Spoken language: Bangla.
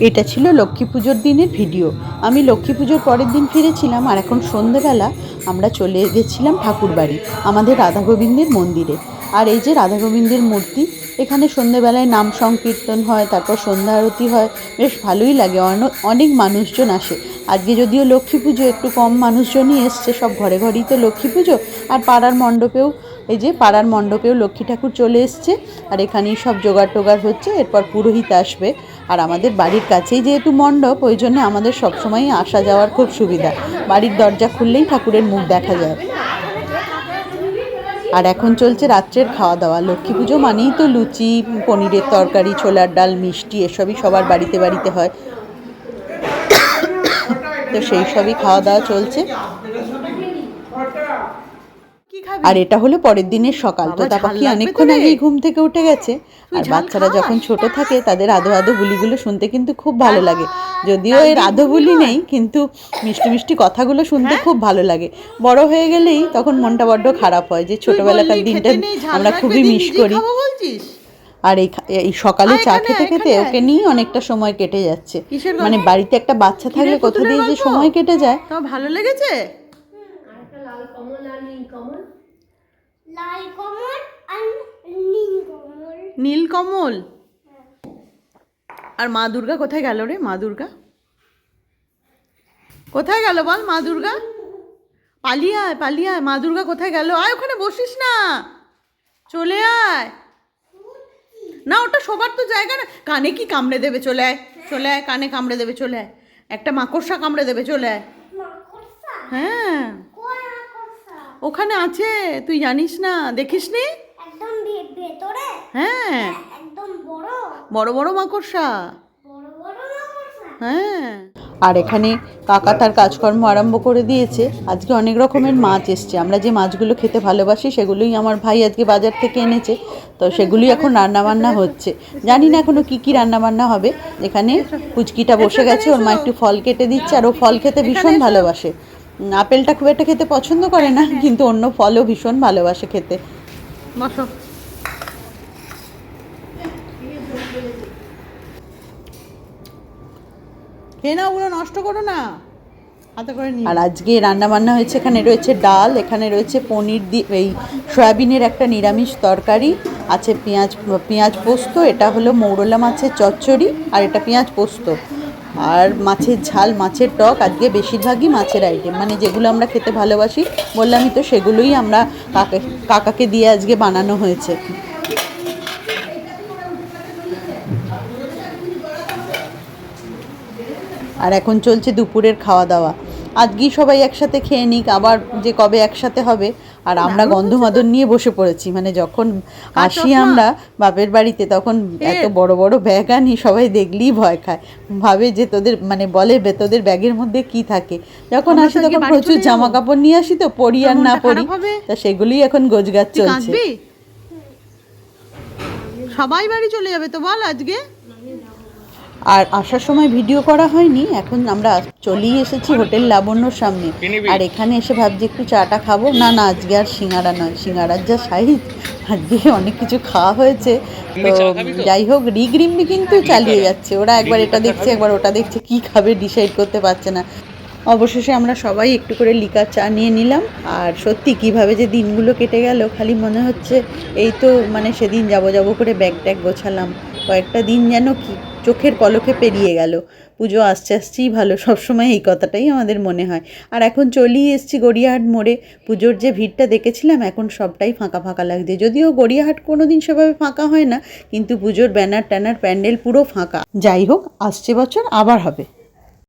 এটা ছিল লক্ষ্মী পুজোর দিনের ভিডিও। আমি লক্ষ্মী পুজোর পরের দিন ফিরেছিলাম আর এখন সন্ধেবেলা আমরা চলে গেছিলাম ঠাকুর বাড়ি আমাদের রাধা গোবিন্দের মন্দিরে। আর এই যে রাধা গোবিন্দের মূর্তি, এখানে সন্ধেবেলায় নাম সংকীর্তন হয়, তারপর সন্ধ্যা আরতি হয়, বেশ ভালোই লাগে। অন- অনেক মানুষজন আসে। আজকে যদিও লক্ষ্মী পুজো একটু কম মানুষজনই এসছে, সব ঘরে ঘরেই তো লক্ষ্মী পুজো। আর পাড়ার মণ্ডপেও এই যে পাড়ার মণ্ডপেও লক্ষ্মী ঠাকুর চলে এসছে, আর এখানেই সব জোগাড় টোগাড় হচ্ছে, এরপর পুরোহিত আসবে। আর আমাদের বাড়ির কাছেই যেহেতু মণ্ডপ, ওই জন্য আমাদের সবসময়ই আসা যাওয়ার খুব সুবিধা। বাড়ির দরজা খুললেই ঠাকুরের মুখ দেখা যায়। আর এখন চলছে রাত্রের খাওয়া দাওয়া লক্ষ্মী পুজো মানেই তো লুচি, পনিরের তরকারি, ছোলার ডাল, মিষ্টি, এসবই সবার বাড়িতে বাড়িতে হয়। তো সেই সবই খাওয়া দাওয়া চলছে। আর এটা হলো পরের দিনের সকাল তো তা পাখি অনেকক্ষণ আগেই ঘুম থেকে উঠে গেছে। আর বাচ্চারা যখন ছোট থাকে তাদের আদো আদো বুলিগুলো শুনতে কিন্তু খুব ভালো লাগে। যদিও এর আদো বুলি নেই কিন্তু মিষ্টি মিষ্টি কথাগুলো শুনতে খুব ভালো লাগে। বড় হয়ে গেলেই তখন মনটা বড্ড খারাপ হয় যে ছোটবেলাকার দিনটা আমরা খুবই মিস করি। আর এই এই সকালে চা খেতে খেতে ওকে নিয়ে অনেকটা সময় কেটে যাচ্ছে। মানে বাড়িতে একটা বাচ্চা থাকলে কোথা দিয়ে যে সময় কেটে যায়। ভালো লেগেছে? লাল কমল আর নীল কমল? নীল কমল। আর মা দুর্গা কোথায় গেল রে? মা দুর্গা? কোথায় গেল বল মা দুর্গা? পালিয়ে আয় পালিয়ে আয়। মা দুর্গা কোথায় গেল? আয় ওখানে বসিস না। চলে আয়। না ওটা সবার তো জায়গা না। কানে কি কামড়ে দেবে? চলে আয় চলে আয়। কানে কামড়ে দেবে? চলে আয়। একটা মাকড়সা কামড়ে দেবে? চলে আয়। মাকড়সা? হ্যাঁ। ওখানে আছে? তুই জানিস না? দেখিস নি একদম ভেতরে? হ্যাঁ। একদম বড়। বড় বড় মাকড়সা। বড় বড় মাকড়সা। হ্যাঁ। আর এখানে কাকা তার কাজকর্ম আরম্ভ করে দিয়েছে। আজকে অনেক রকমের মাছ এসছে। আমরা যে মাছগুলো খেতে ভালোবাসি সেগুলোই আমার ভাই আজকে বাজার থেকে এনেছে। তো সেগুলি এখন রান্নাবান্না হচ্ছে। জানি না এখনও কি কি রান্নাবান্না হবে। এখানে পুচকিটা বসে গেছে। ওর মা একটু ফল কেটে দিচ্ছে আর ও ফল খেতে ভীষণ ভালোবাসে। আপেলটা খুব একটা খেতে পছন্দ করে না কিন্তু অন্য ফলও ভীষণ ভালোবাসে খেতে। বসো। খেয়ে না ওগুলো নষ্ট করো না। হাতে করে নিয়ে আর আজকে রান্না বান্না হয়েছে এখানে রয়েছে ডাল এখানে রয়েছে পনির দিয়ে এই সয়াবিনের একটা নিরামিষ তরকারি আছে পেঁয়াজ পেঁয়াজ পোস্ত এটা হলো মৌরলা মাছের চচ্চড়ি আর এটা পেঁয়াজ পোস্ত। আর মাছের ঝাল, মাছের টক আজকে বেশিরভাগই মাছের আইটেম মানে যেগুলো আমরা খেতে ভালোবাসি, বললামই তো সেগুলোই আমরা কাকে, কাকাকে দিয়ে আজকে বানানো হয়েছে। আর এখন চলছে দুপুরের খাওয়া দাওয়া। আজকেই সবাই একসাথে খেয়ে নিক, আবার যে কবে একসাথে হবে আর আমরা গন্ধমাদন নিয়ে বসে পড়েছি। মানে যখন আসি আমরা বাপের বাড়িতে তখন এত বড় বড় ব্যাগ আনি সবাই দেখলেই ভয় খায়। ভাবে যে তোদের মানে বলে তোদের ব্যাগের মধ্যে কি থাকে। যখন আসি তখন প্রচুর জামা কাপড় নিয়ে আসি তো পরি আর না পরি। তা সেগুলোই এখন গোজগাছ চলছে। সবাই বাড়ি চলে যাবে তো বল আজকে? আর আসার সময় ভিডিও করা হয়নি এখন আমরা চলেই এসেছি হোটেল লাবণ্যর সামনে। আর এখানে এসে ভাবছি একটু চাটা খাব। না না আজকে আর সিঙ্গারা নয় সিঙ্গারার যা সাইজ আজকে অনেক কিছু খাওয়া হয়েছে। তো? যাই হোক রিগরিম্বি কিন্তু চালিয়ে যাচ্ছে। ওরা একবার এটা দেখছে একবার ওটা দেখছে কি খাবে ডিসাইড করতে পারছে না। অবশেষে আমরা সবাই একটু করে লিকার চা নিয়ে নিলাম। আর সত্যি কীভাবে যে দিনগুলো কেটে গেল খালি মনে হচ্ছে এই তো মানে সেদিন যাব যাব করে ব্যাগ ট্যাগ গোছালাম। কয়েকটা দিন যেন কি চোখের পলকে পেরিয়ে গেল। পুজো আসছে আসছেই ভালো, সবসময় এই কথাটাই আমাদের মনে হয়। আর এখন চলেই এসছি গড়িয়াহাট মোড়ে। পুজোর যে ভিড়টা দেখেছিলাম, এখন সবটাই ফাঁকা ফাঁকা লাগছে। যদিও গড়িয়াহাট কোনো দিন সেভাবে ফাঁকা হয় না, কিন্তু পুজোর ব্যানার ট্যানার প্যান্ডেল পুরো ফাঁকা। যাই হোক, আসছে বছর, আবার হবে।